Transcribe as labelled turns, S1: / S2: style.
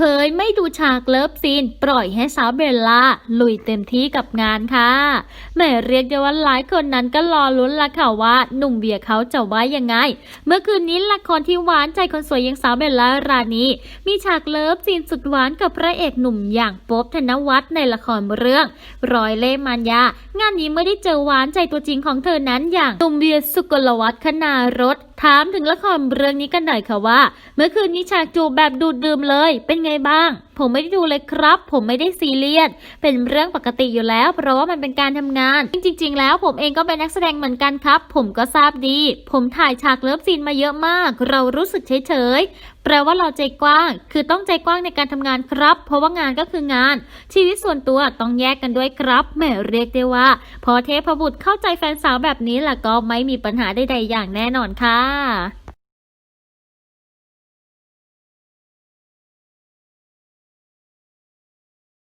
S1: เผยไม่ดูฉากเลิฟซีน ปล่อยให้สาวเบลล่าลุยเต็มที่กับงานค่ะแม่เรียกได้ว่าหลายคนนั้นก็รอลุ้นละค่ะว่า หนุ่มเบียร์เขาจะว่ายังไง เมื่อคืนนี้ละครที่หวานใจคนสวยอยังสาวเบลล่ารานีมีฉากเลิฟซีนสุดหวานกับพระเอกหนุ่มอย่างโป๊บธนวัฒน์ในละครเรื่อง รอยเล่มานยา งานนี้ไม่ได้เจอหวานใจตัวจริงของเธอนั้นอย่างหนุ่มเบียร์สุกลวัฒน์คณารถถามถึงละครเรื่องนี้กันหน่อยค่ะว่า เมื่อคืนนี้ฉากจูบแบบดูดดื่มเลยเป็นไงบ้าง ผมไม่ได้ดูเลยครับ ผมไม่ได้ซีเรียส เป็นเรื่องปกติอยู่แล้ว เพราะว่ามันเป็นการทำงาน จริง ๆ แล้วผมเองก็เป็นนักแสดงเหมือนกันครับ ผมก็ทราบดี ผมถ่ายฉากเลิฟซีนมาเยอะมาก เรารู้สึกเฉยๆ แปลว่าเราใจกว้าง คือต้องใจกว้างในการทำงานครับ เพราะว่างานก็คืองาน ชีวิตส่วนตัวต้องแยกกันด้วยครับ แหมเรียกได้ว่า พอเทพบุตรเข้าใจแฟนสาวแบบนี้ล่ะก็ไม่มีปัญหาใดๆอย่างแน่นอนค่ะ